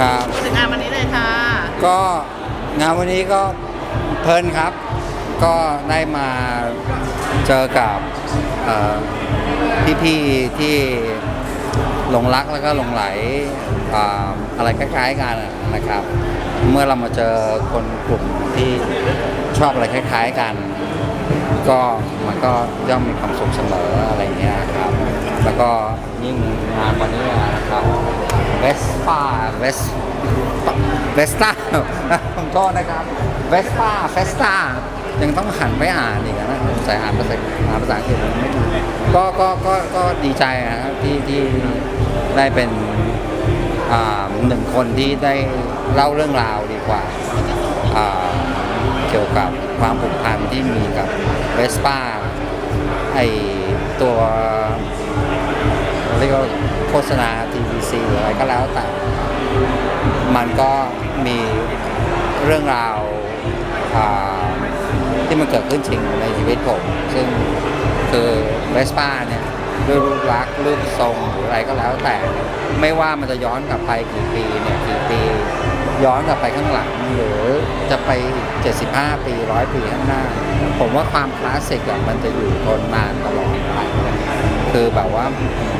ครับพูดถึงงานวันนี้เลยค่ะก็งานวันนี้ก็เพลินครับ ก็ได้มาเจอกับเอ่อพี่ๆที่หลงรักแล้วก็หลงไหลอ่าอะไรคล้ายๆกันอะนะครับ เมื่อเรามาเจอคนกลุ่มที่ชอบอะไรคล้าย ๆกัน ก็มันก็ย่อมมีความสุขเสมออะไรเงี้ยครับ แล้วก็ยิ่งงานวันนี้นะครับ เวสป้าเวสเวสต้าผมโทษนะครับเวสป้าเฟสต้ายังต้องหันไปอ่านอีกนะผมใส่อ่านภาษาอ่านภาษาอังกฤษไม่ถูกก็ก็ก็ก็ดีใจนะครับที่ที่ได้เป็นอ่าหนึ่งคนที่ได้เล่าเรื่องราวดีกว่าอ่าเกี่ยวกับความผูกพันที่มีกับเวสป้าไอตัว เรียกว่าโฆษณา TVC หรืออะไรก็แล้วแต่ มันก็มีเรื่องราวาที่มันเกิดขึ้นจริงในชีวิตผม ซึ่งคือเวสป้าเนี่ยด้วยรูปลักษณ์รูปทรงหรืออะไรก็แล้วแต่ ไม่ว่ามันจะย้อนกลับไปกี่ปีเนี่ยกี่ปี ย้อนกลับไปข้างหลังหรือจะไป 75 ปีร้อยปีข้างหน้า ผมว่าความคลาสสิกมันจะอยู่ทนนานตลอดไป คือแบบว่า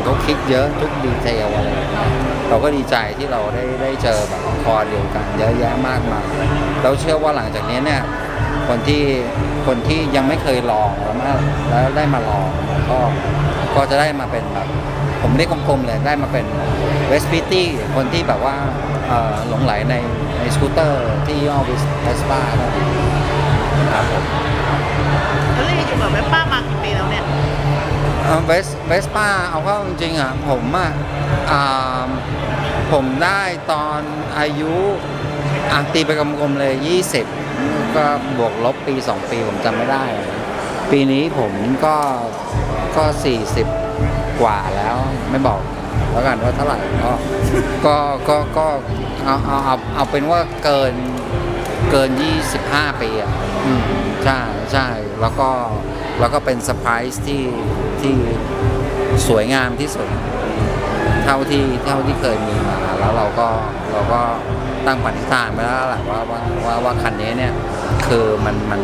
เขาคิดเยอะทุกดีเทลอะไรเราก็ดีใจที่เราได้ได้เจอแบบคอเดียวกันเยอะแยะมากมายเราเชื่อว่าหลังจากนี้เนี่ยคนที่คนที่ยังไม่เคยลองแล้วมาแล้วได้มาลองก็ก็จะได้มาเป็นแบบผมเรียกกลมๆเลยได้มาเป็นเวสปิตี้คนที่แบบว่าหลงไหลในในสกูตเตอร์ที่ยี่อเวสปาครับผมแล้วลี่อยู่กับแม่ป้ามากี่ปีแล้วเนี่ย เวสเวสป้าเอาเข้าจริงๆอะผมอะผมได้ตอนอายุอะตีไปกลมๆเลย 20 ก็บวกลบปี 2 ปีผมจำไม่ได้ ปีนี้ผมก็ก็ 40 กว่าแล้วไม่บอกแล้วกันว่าเท่าไหร่ก็ก็ก็ก็เอาเอาเอาเอาเป็นว่าเกินเกิน 25 ปีอะใช่ใช่แล้วก็ แล้วก็เป็นเซอร์ไพรส์ที่ที่สวยงามที่สุด เท่าที่เท่าที่เคยมีมา แล้วเราก็เราก็ตั้งปณิธานไปแล้วแหละว่าว่าว่าว่าคันนี้เนี่ยคือมันมัน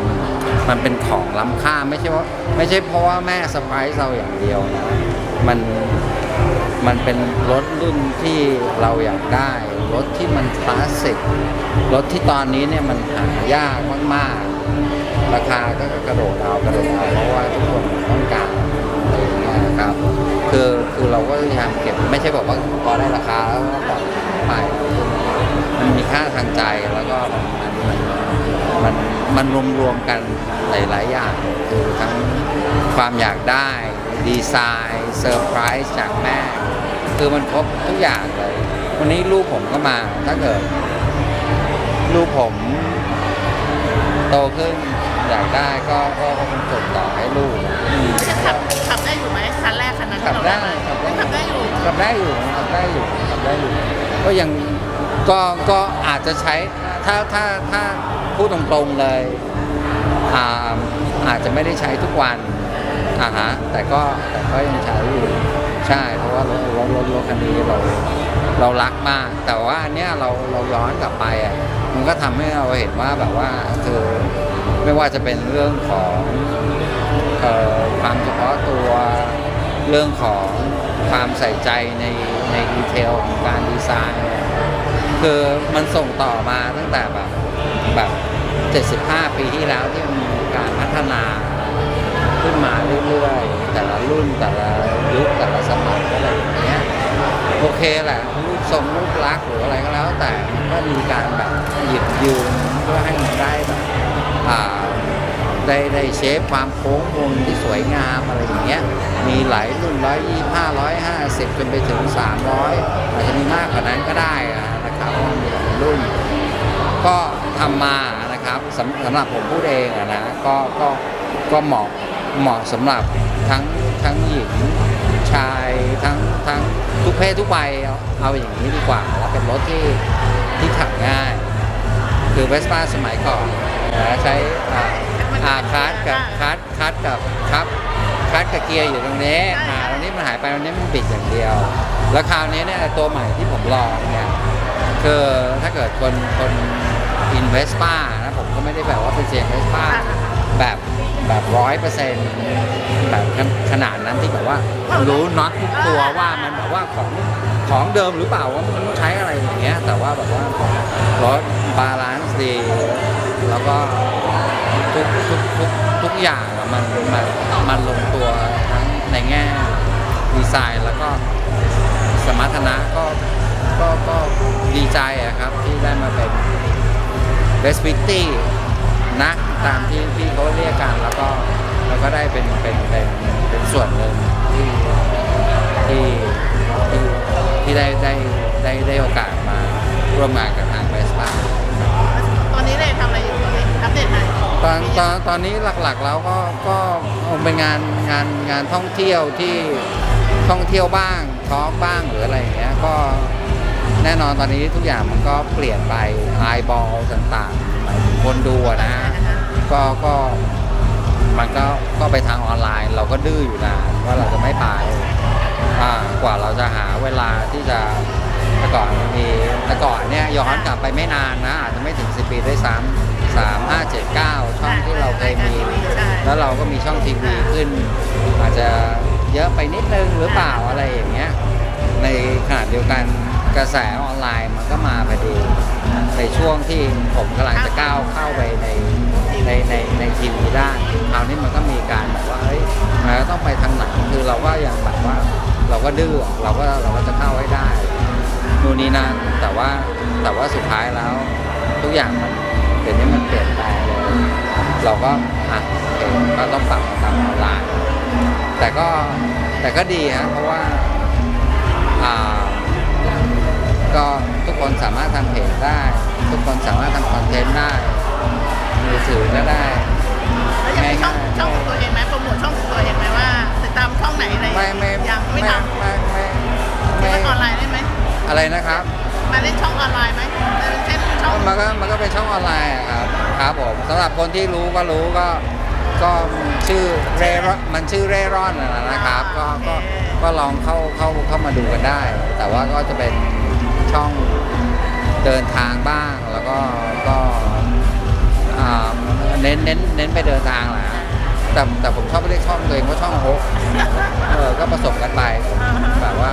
มันเป็นของล้ำค่าไม่ใช่ว่าไม่ใช่เพราะว่าแม่สไปซ์เราอย่างเดียวนะมันมันเป็นรถรุ่นที่เราอยากได้ รถที่มันคลาสสิก รถที่ตอนนี้เนี่ยมันหายากมาก ๆ ราคาก็กระโดดเอากระโดดเอาเพราะว่าทุกคนต้องการอะไรอย่างเงี้ยครับคือคือเราก็พยายามเก็บไม่ใช่บอกว่าพอได้ราคาแล้วก็ปล่อยไปมันมีค่าทางใจแล้วก็มันมันมันมันรวมๆกันหลาย ๆ อย่างคือทั้งความอยากได้ดีไซน์เซอร์ไพรส์จากแม่ คือมันครบทุกอย่างเลย วันนี้ลูกผมก็มาถ้าเกิดลูกผมโตขึ้น อยากได้ก็ก็ก็คงส่งต่อให้ลูกอืมจะขับขับได้อยู่ไหมคันแรกคันนั้นขัที่บเราได้ได้มาขับได้ขับได้อยู่ขับได้อยู่ขับได้อยู่ขับได้อยู่ ก็ยังก็ก็อาจจะใช้ถ้าถ้าถ้าพูดตรงๆเลยอ่าอาจจะไม่ได้ใช้ทุกวันอ่าฮะแต่ก็แต่ก็ยังใช้อยู่ใช่ เพราะว่ารถรถรถรถคันนี้เราเรารักมาก แต่ว่าอันเนี้ยเราเราย้อนกลับไปอะมันก็ทำให้เราเห็นว่าแบบว่าคือ ไม่ว่าจะเป็นเรื่องของออความเฉพาะตัวเรื่องของความใส่ใจในในดีเทลของการดีไซน์คือมันส่งต่อมาตั้งแต่แบบแบบ75 ปีที่แล้วที่มันมีการพัฒนาขึ้นมาเรื่อยๆ แต่ละรุ่นแต่ละยุคแต่ละสมัยอะไรอย่างเงี้ยโอเคแหละรูปทรงรูปลักษณ์หรืออะไรก็แล้ว แต่มันก็มีการแบบหยิบยืนเพื่อให้มันได้แบบอ่า ได้ได้เชฟความโค้งมนที่สวยงามอะไรอย่างเงี้ยมีหลายรุ่นร้อยยี่ห้าร้อยห้าสิบจนไปถึงสามร้อยอาจจะมีมากกว่านั้นก็ได้นะครับมีหลายรุ่น ก็ทำมานะครับสำสำหรับผมพูดเองนะก็ก็ก็เหมาะเหมาะสำหรับทั้งทั้งหญิงชายทั้งทั้งทุกเพศทุกวัยเอาอย่างนี้ดีกว่าแล้วเป็นรถที่ที่ขับง่าย คือเวสป้าสมัยก่อนใช้ อ่าอาคาร์ดกับคาร์ดคาร์ดกับครับคาร์ดกับเกียร์อยู่ตรงนี้อ่าตรงนี้มันหายไปตรงนี้มันบิดอย่างเดียว แล้วคราวนี้เนี่ยตัวใหม่ที่ผมลองเนี่ยคคือถ้าเกิดคนคนอินเวสป้านะผมก็ไม่ได้แบบว่าเป็นเสียงเวสป้าแบบแบบร้อยเปอร์เซ็นต์แบบขนาดนั้นที่แบบว่ารู้น็อตทุกตัวว่ามันแบบว่าของของเดิมหรือเปล่าว่ามันต้องใช้อะไรอย่างเงี้ย แต่ว่าแบบว่ารถบาลานซ์ดี แล้วก็ ทุกทุกทุกทุกอย่างอะมันมันมันลงตัวทั้งในแง่ดีไซน์แล้วก็สมรรถนะก็ก็ก็ดีใจอะครับที่ได้มาเป็น Best f i t y นะตามที่ที่เขาเรียกกันแล้วก็แล้วก็ได้เป็นเป็นเป็นเป็นส่วนหนึ่งที่ที่ที่ที่ได้ได้ได้ได้โอกาสมาร่วมงานกับทางเบสป้าตอนนี้เลยทำอะไรอยู่ตอนนี้ เดตอยตอนตอนตอนนี้หลักๆแล้วก็ก็เป็นงานงานงานท่องเที่ยวที่ท่องเที่ยวบ้างทอล์กบ้างหรืออะไรอย่างเงี้ยก็แน่นอนตอนนี้ทุกอย่างมันก็เปลี่ยนไปไอบอลต่างๆหมายถึงคนดูอะนะ ก็ก็มันก็ก็ไปทางออนไลน์ เราก็ดื้ออยู่นานว่าเราจะไม่ไปอ่ากว่าเราจะหาเวลาที่จะแต่ก่อนมีแต่ก่อนเนี่ยย้อนกลับไปไม่นานนะอาจจะไม่ถึงสิปีด้วยซ้ำ สามห้าเจ็ดเก้าช่องที่เราเคยมี แล้วเราก็มีช่องทีวีขึ้น อาจจะเยอะไปนิดนึงหรือเปล่าอะไรอย่างเงี้ยในขณะเดียวกันกระแสออนไลน์มันก็มาพอดี ในช่วงที่ผมกำลังจะก้าวเข้าไปในในในในทีวีได้คราวนี้มันก็มีการแบบว่าเฮ้ยมันก็ต้องไปทางไหนคือเราก็ยังแบบว่าเราก็ดื้อเราก็เราก็จะเข้าให้ได้นู่นนี่นั่นแต่ว่าแต่ว่าสุดท้ายแล้ว ทุกอย่างมันเดี๋ยวนี้มันเปลี่ยนแปลงเลยเราก็อะโอเคก็ต้องปรับมาทำออนไลน์แต่ก็แต่ก็ดีฮะเพราะว่าอ่าก็ทุกคนสามารถทำเพจได้ ทุกคนสามารถทำคอนเทนต์ได้มือถือก็ได้แล้วยังมีช่องช่องของตัวเองไหมโปรโมทช่องของตัวเองไหมว่าติดตามช่องไหนอะไรไม่ไม่ยังไม่ทำไม่ไม่เล่ไม่นออนไลน์ได้ไหมอะไรนะครับ มาเล่นช่องออนไลน์ไหมเช่นช่อง มันก็มันก็เป็นช่องออนไลน์อะครับครับผมสำหรับคนที่รู้ก็รู้ก็ก็ชื่อเร่ร่อนมันชื่อเร่ร่อนนะนะครับ ก็ก็ก็ลองเข้าเข้าเข้ามาดูกันได้ แต่ว่าก็จะเป็นช่องเดินทางบ้างแล้วก็ก็อ่าเน้นเน้นเน้นไปเดินทางแหละแต่แต่ผมชอบเรียกช่องตัวเองว่าช่องโฮกเออก็ผสมกันไปแบบว่า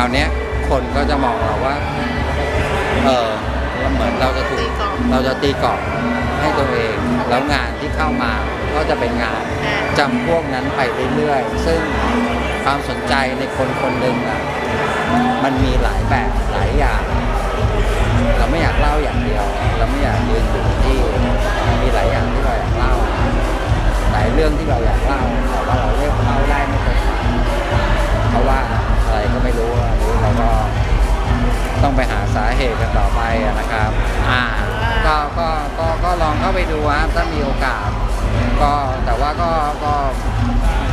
ราวเนี้ยคนก็จะมองเราว่า เออเหมือนเราจะถูตีกกลองเราจะตีกรอบให้ตัวเอง แล้วงานที่เข้ามาก็จะเป็นงานแอนจำพวกนั้นไปเรื่อยๆ ซึ่งความสนใจในคนคนหนึ่งอะมันมีหลายแบบหลายอย่าง เราไม่อยากเล่าอย่างเดียว เราไม่อยากยืนอยู่ที่มันมีหลายอย่างที่เราอยากเล่า หลายเรื่องที่เราอยากเล่าแต่ว่าเราเลือกเล่าได้ไม่ครบเพราะว่า ไปดูครับถ้ามีโอกาส ก็แต่ว่าก็ก็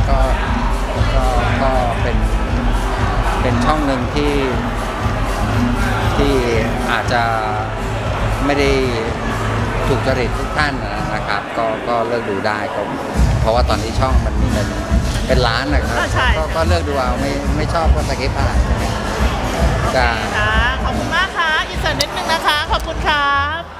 ก็ก็ก็เป็นเป็นช่องหนึ่งที่ที่อาจจะไม่ได้ถูกจริตทุกท่านนะครับ ก็ก็เลือกดูได้ก็เพราะว่าตอนนี้ช่องมันมีเป็นเป็นล้านนะครับ ก็ก็เลือกดูเอาไม่ไม่ชอบก็สกิปผ่านจ้าค่ะขอบคุณมากค่ะอินเสิร์ตนิดนึงนะคะ ขอบคุณครับ